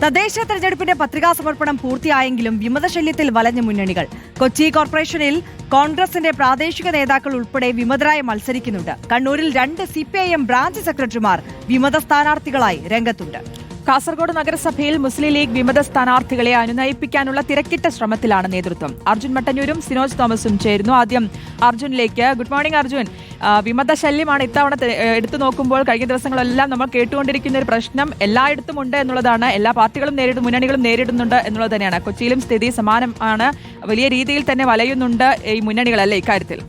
തദ്ദേശ തെരഞ്ഞെടുപ്പിന്റെ പത്രികാ സമർപ്പണം പൂർത്തിയായെങ്കിലും വിമതശല്യത്തിൽ വലഞ്ഞ മുന്നണികൾ. കൊച്ചി കോർപ്പറേഷനിൽ കോൺഗ്രസിന്റെ പ്രാദേശിക നേതാക്കൾ ഉൾപ്പെടെ വിമതരായി മത്സരിക്കുന്നുണ്ട്. കണ്ണൂരിൽ രണ്ട് സി ബ്രാഞ്ച് സെക്രട്ടറിമാർ വിമത സ്ഥാനാർത്ഥികളായി രംഗത്തുണ്ട്. കാസർഗോഡ് നഗരസഭയിൽ മുസ്ലിം ലീഗ് വിമത സ്ഥാനാർത്ഥികളെ അനുനയിപ്പിക്കാനുള്ള തിരക്കിട്ട ശ്രമത്തിലാണ് നേതൃത്വം. അർജുൻ മട്ടന്നൂരും സിനോജ് തോമസും ചേരുന്നു. ആദ്യം അർജുനിലേക്ക്. Good morning Arjun. വിമത ശല്യമാണ് ഇത്തവണ എടുത്തു നോക്കുമ്പോൾ കഴിഞ്ഞ ദിവസങ്ങളെല്ലാം നമ്മൾ കേട്ടുകൊണ്ടിരിക്കുന്ന ഒരു പ്രശ്നം എല്ലായിടത്തും ഉണ്ട് എന്നുള്ളതാണ്. എല്ലാ പാർട്ടികളും നേരിടും മുന്നണികളും നേരിടുന്നുണ്ട് എന്നുള്ളത് തന്നെയാണ്. കൊച്ചിയിലും സ്ഥിതി സമാനമാണ് വലിയ രീതിയിൽ തന്നെ വലയുന്നുണ്ട് ഈ മുന്നണികളല്ലേ ഇക്കാര്യത്തിൽ?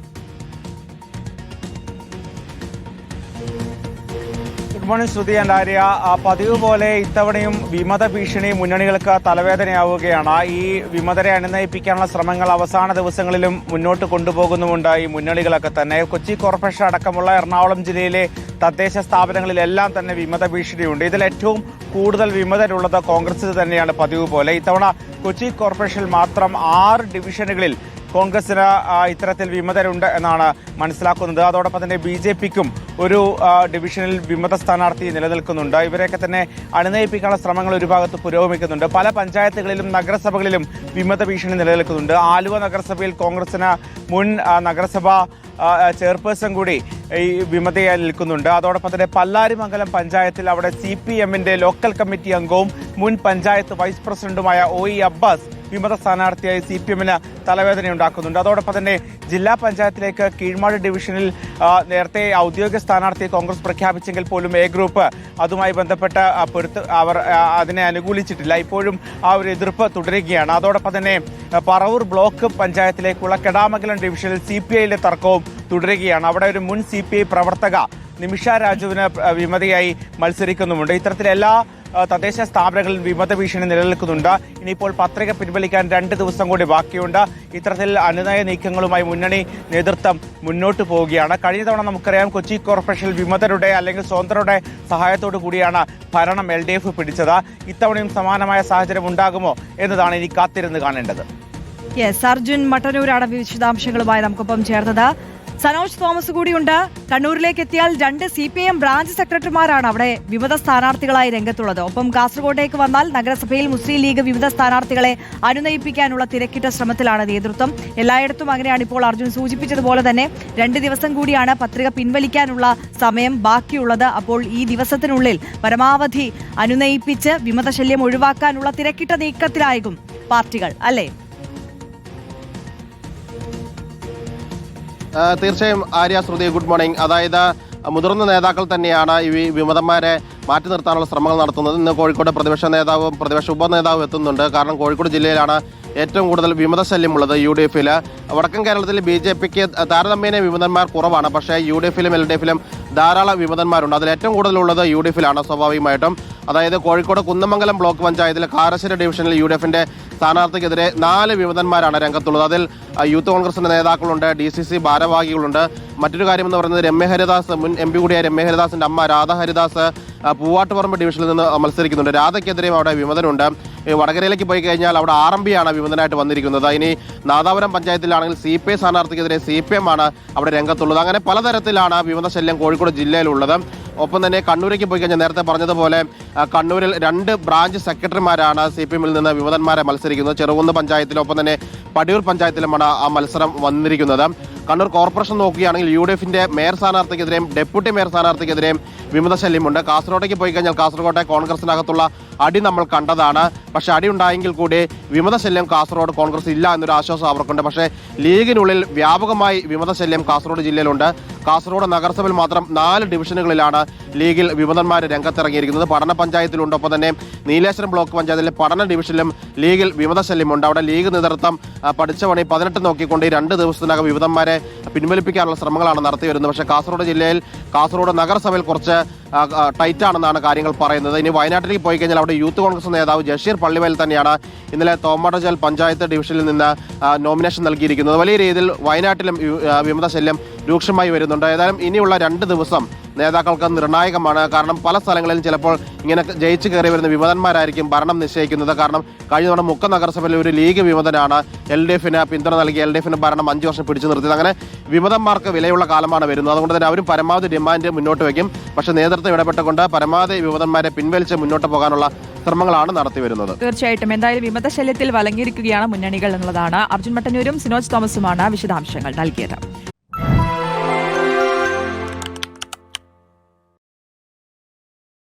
ഗുഡ് ശ്രുതി ആൻഡ് ആര്യ പതിവ് പോലെ ഇത്തവണയും വിമത ഭീഷണി മുന്നണികൾക്ക് തലവേദനയാവുകയാണ്. ഈ വിമതരെ അനുനയിപ്പിക്കാനുള്ള ശ്രമങ്ങൾ അവസാന ദിവസങ്ങളിലും മുന്നോട്ട് കൊണ്ടുപോകുന്നുമുണ്ട് ഈ മുന്നണികളൊക്കെ തന്നെ. കൊച്ചി കോർപ്പറേഷൻ അടക്കമുള്ള എറണാകുളം ജില്ലയിലെ തദ്ദേശ സ്ഥാപനങ്ങളിലെല്ലാം തന്നെ വിമത ഭീഷണിയുണ്ട്. ഇതിൽ ഏറ്റവും കൂടുതൽ വിമതരുള്ളത് കോൺഗ്രസ് തന്നെയാണ് പതിവ് പോലെ. ഇത്തവണ കൊച്ചി കോർപ്പറേഷനിൽ മാത്രം ആറ് ഡിവിഷനുകളിൽ കോൺഗ്രസിന് ഇത്തരത്തിൽ വിമതരുണ്ട് എന്നാണ് മനസ്സിലാക്കുന്നത്. അതോടൊപ്പം തന്നെ ബി ജെ പിക്കും ഒരു ഡിവിഷനിൽ വിമത സ്ഥാനാർത്ഥി നിലനിൽക്കുന്നുണ്ട്. ഇവരെയൊക്കെ തന്നെ അണിനയിപ്പിക്കാനുള്ള ശ്രമങ്ങൾ ഒരു ഭാഗത്ത് പുരോഗമിക്കുന്നുണ്ട്. പല പഞ്ചായത്തുകളിലും നഗരസഭകളിലും വിമത ഭീഷണി നിലനിൽക്കുന്നുണ്ട്. ആലുവ നഗരസഭയിൽ കോൺഗ്രസിന് മുൻ നഗരസഭാ ചെയർപേഴ്സൺ കൂടി ഈ വിമതയായി നിൽക്കുന്നുണ്ട്. അതോടൊപ്പം തന്നെ പല്ലാരിമംഗലം പഞ്ചായത്തിൽ അവിടെ സി പി ലോക്കൽ കമ്മിറ്റി അംഗവും മുൻ പഞ്ചായത്ത് വൈസ് പ്രസിഡന്റുമായ ഒ ഇ അബ്ബാസ് വിമത സ്ഥാനാർത്ഥിയായി സി പി എമ്മിന് തലവേദന ഉണ്ടാക്കുന്നുണ്ട്. അതോടൊപ്പം തന്നെ ജില്ലാ പഞ്ചായത്തിലേക്ക് കീഴ്മാട് ഡിവിഷനിൽ നേരത്തെ ഔദ്യോഗിക സ്ഥാനാർത്ഥിയെ കോൺഗ്രസ് പ്രഖ്യാപിച്ചെങ്കിൽ പോലും എ ഗ്രൂപ്പ് അതുമായി ബന്ധപ്പെട്ട് പൊരുത്ത് അവർ അതിനെ അനുകൂലിച്ചിട്ടില്ല. ഇപ്പോഴും ആ ഒരു എതിർപ്പ് തുടരുകയാണ്. അതോടൊപ്പം തന്നെ പറവൂർ ബ്ലോക്ക് പഞ്ചായത്തിലേക്കുള്ള കെടാമംഗലം ഡിവിഷനിൽ സി പി ഐയിലെ തർക്കവും തുടരുകയാണ്. അവിടെ ഒരു മുൻ സി പി ഐ പ്രവർത്തക നിമിഷ രാജുവിന് വിമതയായി മത്സരിക്കുന്നുമുണ്ട്. ഇത്തരത്തിലെല്ലാ തദ്ദേശ സ്ഥാപനങ്ങളിൽ വിമത ഭീഷണി നിലനിൽക്കുന്നുണ്ട്. ഇനിയിപ്പോൾ പത്രിക പിൻവലിക്കാൻ രണ്ട് ദിവസം കൂടി ബാക്കിയുണ്ട്. ഇത്തരത്തിൽ അനുനയ നീക്കങ്ങളുമായി മുന്നണി നേതൃത്വം മുന്നോട്ട് പോവുകയാണ്. കഴിഞ്ഞ തവണ നമുക്കറിയാം കൊച്ചി കോർപ്പറേഷനിൽ വിമതരുടെ അല്ലെങ്കിൽ സ്വതന്ത്രരുടെ സഹായത്തോടു കൂടിയാണ് ഭരണം എൽ ഡി എഫ് പിടിച്ചത്. ഇത്തവണയും സമാനമായ സാഹചര്യം ഉണ്ടാകുമോ എന്നതാണ് ഇനി കാത്തിരുന്ന് കാണേണ്ടത്. യെസ് അർജുൻ മട്ടന്നൂരാണ് വിശദാംശങ്ങളുമായി നമുക്കൊപ്പം ചേർന്നത്. സനോജ് തോമസ് കൂടിയുണ്ട്. കണ്ണൂരിലേക്ക് എത്തിയാൽ രണ്ട് സി പി എം ബ്രാഞ്ച് സെക്രട്ടറിമാരാണ് അവിടെ വിമത സ്ഥാനാർത്ഥികളായി രംഗത്തുള്ളത്. ഒപ്പം കാസർഗോഡേക്ക് വന്നാൽ നഗരസഭയിൽ മുസ്ലിം ലീഗ് വിവിധ സ്ഥാനാർത്ഥികളെ അനുനയിപ്പിക്കാനുള്ള തിരക്കിട്ട ശ്രമത്തിലാണ് നേതൃത്വം. എല്ലായിടത്തും അങ്ങനെയാണ് ഇപ്പോൾ അർജുൻ സൂചിപ്പിച്ചതുപോലെ തന്നെ രണ്ട് ദിവസം കൂടിയാണ് പത്രിക പിൻവലിക്കാനുള്ള സമയം ബാക്കിയുള്ളത്. അപ്പോൾ ഈ ദിവസത്തിനുള്ളിൽ പരമാവധി അനുനയിപ്പിച്ച് വിമതശല്യം ഒഴിവാക്കാനുള്ള തിരക്കിട്ട നീക്കത്തിലായിരിക്കും പാർട്ടികൾ അല്ലേ? തീർച്ചയായും ആര്യ ശ്രുതി ഗുഡ് മോർണിംഗ് അതായത് മുതിർന്ന നേതാക്കൾ തന്നെയാണ് ഈ വിമതന്മാരെ മാറ്റി നിർത്താനുള്ള ശ്രമങ്ങൾ നടത്തുന്നത്. ഇന്ന് കോഴിക്കോട് പ്രതിപക്ഷ നേതാവും പ്രതിപക്ഷ ഉപനേതാവും എത്തുന്നുണ്ട്. കാരണം കോഴിക്കോട് ജില്ലയിലാണ് ഏറ്റവും കൂടുതൽ വിമത ശല്യമുള്ളത് യു ഡി എഫിൽ വടക്കൻ കേരളത്തിൽ ബി ജെ പിക്ക് താരതമ്യേന വിമതന്മാർ കുറവാണ്. പക്ഷേ യു ഡി എഫിലും എൽ ഡി എഫിലും ധാരാളം വിമതന്മാരുണ്ട്. അതിൽ ഏറ്റവും കൂടുതലുള്ളത് യു ഡി എഫിലാണ് സ്വാഭാവികമായിട്ടും. അതായത് കോഴിക്കോട് കുന്നമംഗലം ബ്ലോക്ക് പഞ്ചായത്തിൽ കാരശ്ശേരി ഡിവിഷനിൽ യു ഡി എഫിന്റെ സ്ഥാനാർത്ഥിക്കെതിരെ നാല് വിമതന്മാരാണ് രംഗത്തുള്ളത്. അതിൽ യൂത്ത് കോൺഗ്രസിന്റെ നേതാക്കളുണ്ട് ഡി സി സി ഭാരവാഹികളുണ്ട്. മറ്റൊരു കാര്യം എന്ന് പറയുന്നത് രമ്യ ഹരിദാസ് മുൻ എം പി കൂടിയായ രമ്യ ഹരിദാസിന്റെ അമ്മ രാധ ഹരിദാസ് പൂവാട്ടുപറമ്പ് ഡിവിഷനിൽ നിന്ന് മത്സരിക്കുന്നുണ്ട്. രാധയ്ക്കെതിരെയും അവിടെ വിമതനുണ്ട് വടകരയിലേക്ക് പോയി കഴിഞ്ഞാൽ അവിടെ ആർ എം ആണ് വിമതനായിട്ട് വന്നിരിക്കുന്നത്. ഇനി നാദാപുരം പഞ്ചായത്തിലാണെങ്കിൽ സി പി ഐ സ്ഥാനാർത്ഥിക്കെതിരെ സി പി എം ആണ് അവിടെ രംഗത്തുള്ളത്. അങ്ങനെ പലതരത്തിലാണ് വിമത ശല്യം കോഴിക്കോട് ജില്ലയിലുള്ളത്. ഒപ്പം തന്നെ കണ്ണൂരേക്ക് പോയി കഴിഞ്ഞാൽ നേരത്തെ പറഞ്ഞതുപോലെ കണ്ണൂരിൽ രണ്ട് ബ്രാഞ്ച് സെക്രട്ടറിമാരാണ് സി പി എമ്മിൽ നിന്ന് വിമതന്മാരെ മത്സരിക്കുന്നത്. ചെറുകുന്ന് പഞ്ചായത്തിലും ഒപ്പം തന്നെ പടിയൂർ പഞ്ചായത്തിലുമാണ് ആ മത്സരം വന്നിരിക്കുന്നത്. കണ്ണൂർ കോർപ്പറേഷൻ നോക്കുകയാണെങ്കിൽ യു ഡി എഫിന്റെ മേയർ സ്ഥാനാർത്ഥിക്കെതിരെയും ഡെപ്യൂട്ടി മേയർ സ്ഥാനാർത്ഥിക്കെതിരെയും വിമത ശല്യമുണ്ട് കാസർഗോട്ടേക്ക് പോയി കഴിഞ്ഞാൽ കാസർഗോട്ടെ കോൺഗ്രസിനകത്തുള്ള അടി നമ്മൾ കണ്ടതാണ്. പക്ഷേ അടി ഉണ്ടായെങ്കിൽ കൂടി വിമതശല്യം കാസർഗോഡ് കോൺഗ്രസ് ഇല്ല എന്നൊരു ആശ്വാസം അവർക്കുണ്ട്. പക്ഷേ ലീഗിനുള്ളിൽ വ്യാപകമായി വിമതശല്യം കാസർഗോഡ് ജില്ലയിലുണ്ട്. കാസർഗോഡ് നഗരസഭയിൽ മാത്രം നാല് ഡിവിഷനുകളിലാണ് ലീഗിൽ വിമതന്മാർ രംഗത്തിറങ്ങിയിരിക്കുന്നത്. പഠന പഞ്ചായത്തിലുണ്ടൊപ്പം തന്നെ നീലേശ്വരം ബ്ലോക്ക് പഞ്ചായത്തിലെ പഠന ഡിവിഷനിലും ലീഗിൽ വിമതശല്യമുണ്ട്. അവിടെ ലീഗ് നേതൃത്വം പഠിച്ച പണി പതിനെട്ട് നോക്കിക്കൊണ്ട് രണ്ട് ദിവസത്തിനകം വിമതന്മാരെ പിൻവലിപ്പിക്കാനുള്ള ശ്രമങ്ങളാണ് നടത്തി വരുന്നത് പക്ഷേ കാസർഗോഡ് ജില്ലയിൽ കാസർഗോഡ് നഗരസഭയിൽ കുറച്ച് ടൈറ്റ് ആണെന്നാണ് കാര്യങ്ങൾ പറയുന്നത്. ഇനി വയനാട്ടിലേക്ക് പോയി കഴിഞ്ഞാൽ അവിടെ യൂത്ത് കോൺഗ്രസ് നേതാവ് ജഷീർ പള്ളിവേൽ തന്നെയാണ് ഇന്നലെ തോമടജൽ പഞ്ചായത്ത് ഡിവിഷനിൽ നിന്ന് നോമിനേഷൻ നൽകിയിരിക്കുന്നത്. വലിയ രീതിയിൽ വയനാട്ടിലും വിമത ശല്യം രൂക്ഷമായി വരുന്നുണ്ട്. ഏതായാലും ഇനിയുള്ള രണ്ട് ദിവസം നേതാക്കൾക്ക് നിർണായകമാണ്. കാരണം പല സ്ഥലങ്ങളിലും ചിലപ്പോൾ ഇങ്ങനെ ജയിച്ചു കയറി വരുന്ന വിമതന്മാരായിരിക്കും ഭരണം നിശ്ചയിക്കുന്നത്. കാരണം കഴിഞ്ഞ തവണ മുക്ക നഗരസഭയിൽ ഒരു ലീഗ് വിമതനാണ് എൽ ഡി എഫിന് പിന്തുണ നൽകി എൽ ഡി എഫിന് ഭരണം അഞ്ച് വർഷം പിടിച്ചു നിർത്തിയത്. അങ്ങനെ വിമതന്മാർക്ക് വിലയുള്ള കാലമാണ് വരുന്നത്. അതുകൊണ്ട് തന്നെ അവരും പരമാവധി ഡിമാൻഡ് മുന്നോട്ട് വയ്ക്കും. പക്ഷെ നേതൃത്വം ഇടപെട്ടുകൊണ്ട് പരമാവധി വിമതന്മാരെ പിൻവലിച്ച് മുന്നോട്ട് പോകാനുള്ള ശ്രമങ്ങളാണ് നടത്തി വരുന്നത്. തീർച്ചയായിട്ടും. എന്തായാലും വിമത ശല്യത്തിൽ വലങ്ങിയിരിക്കുകയാണ് മുന്നണികൾ എന്നുള്ളതാണ്. അർജുൻ മട്ടന്നൂരും സിനോജ് തോമസുമാണ് വിശദാംശങ്ങൾ നൽകിയത്.